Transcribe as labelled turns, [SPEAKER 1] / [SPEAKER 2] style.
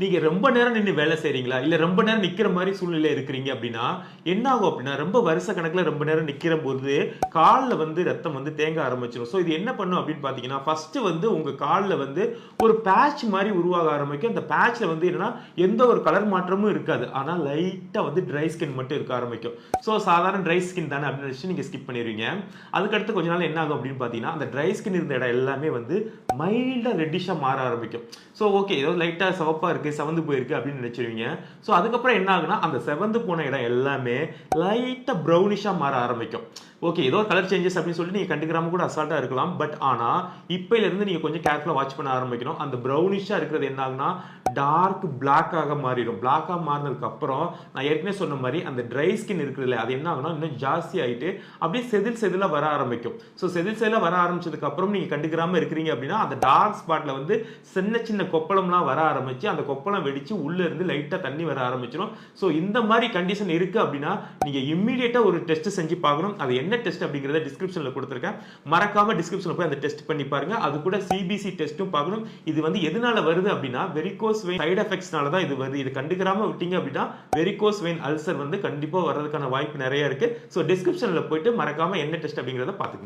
[SPEAKER 1] நீங்க ரொம்ப நேரம் நின்று வேலை செய்றீங்களா? இல்ல ரொம்ப நேரம் நிக்கிற மாதிரி சூழ்நிலை இருக்கிறீங்க அப்படின்னா, என்ன ஆகும் அப்படின்னா, ரொம்ப வருஷ கணக்குல ரொம்ப நேரம் நிக்கிற போது காலில் வந்து ரத்தம் வந்து தேங்க ஆரம்பிச்சிடும் ஸோ இது என்ன பண்ணும் அப்படின்னு பார்த்தீங்கன்னா, ஃபர்ஸ்ட்டு வந்து உங்க காலில் வந்து ஒரு பேட்ச் மாதிரி உருவாக ஆரம்பிக்கும். அந்த பேட்ச்ல வந்து என்னன்னா, எந்த ஒரு கலர் மாற்றமும் இருக்காது. ஆனா லைட்டா வந்து ட்ரை ஸ்கின் மட்டும் இருக்க ஆரம்பிக்கும். ஸோ சாதாரண ட்ரை ஸ்கின் தானே அப்படின்னு நினைச்சுட்டு நீங்க ஸ்கிப் பண்ணிருவீங்க. அதுக்கடுத்து கொஞ்ச நாள் என்ன ஆகும் அப்படின்னு பார்த்தீங்கன்னா, அந்த ட்ரை ஸ்கின் இருந்த இடம் எல்லாமே வந்து மைல்டா ரெட்டிஷா மாற ஆரம்பிக்கும். ஸோ ஓகே ஏதோ லைட்டா சிவப்பா இருக்கு, செவந்து போயிருக்கு அப்படின்னு நினைச்சிருவீங்க. ஸோ அதுக்கப்புறம் என்ன ஆகுனா அந்த செவந்து போன இடம் எல்லாமே லைட்டாக ப்ரௌனிஷா மாற ஆரம்பிக்கும். ஓகே ஏதோ கலர் சேஞ்சஸ் அப்படின்னு சொல்லிட்டு நீங்கள் கண்டுக்கிறாம கூட அசால்ட்டாக இருக்கலாம். பட் ஆனால் இப்போலேருந்து நீங்கள் கொஞ்சம் கேர்ஃபுல்லாக வாட்ச் பண்ண ஆரம்பிக்கணும். அந்த ப்ரௌனிஷாக இருக்கிறது என்ன ஆகும்னா, டார்க் பிளாக்காக மாறிடும். பிளாக்காக மாறினதுக்கப்புறம் நான் ஏற்கனவே சொன்ன மாதிரி அந்த ட்ரை ஸ்கின் இருக்குதுல்ல, அது என்ன ஆகுனா இன்னும் ஜாஸ்தி ஆகிட்டு அப்படியே செதில் செதிலாக வர ஆரம்பிக்கும். ஸோ செதில் செதிலாக வர ஆரம்பிச்சதுக்கு அப்புறம் கண்டுக்கிறாமல் இருக்கிறீங்க அப்படின்னா, அந்த டார்க் ஸ்பாட்டில் வந்து சின்ன சின்ன கொப்பளம்லாம் வர ஆரம்பிச்சு, அந்த கொப்பளம் வெடிச்சு உள்ளேருந்து லைட்டாக தண்ணி வர ஆரம்பிச்சிடும் ஸோ இந்த மாதிரி கண்டிஷன் இருக்குது அப்படின்னா, நீங்கள் இம்மிடியேட்டாக ஒரு டெஸ்ட் செஞ்சு பார்க்கணும். அது என்ன டெஸ்ட் அப்படிங்கிறத டிஸ்கிரிப்ஷனில் கொடுத்துருக்கேன் மறக்காம டிஸ்கிரிப்ஷனில் போய் அந்த டெஸ்ட் பண்ணி பாருங்க. அது கூட சிபிசி டெஸ்ட்டும் பார்க்கணும். இது வந்து எதனால வருது அப்படின்னா, வெரிகோஸ் வெயின் சைடு எஃபெக்ட்ஸ்னால தான் இது வருது. இது கண்டுக்கிறாம விட்டீங்க அப்படின்னா, வெரிகோஸ் வெயின் அல்சர் வந்து கண்டிப்பாக வர்றதுக்கான வாய்ப்பு நிறைய இருக்கு. ஸோ டிஸ்கிரிப்ஷனில் போயிட்டு மறக்காம என்ன டெஸ்ட் அப்படிங்கிறத பார்த்துக்கணும்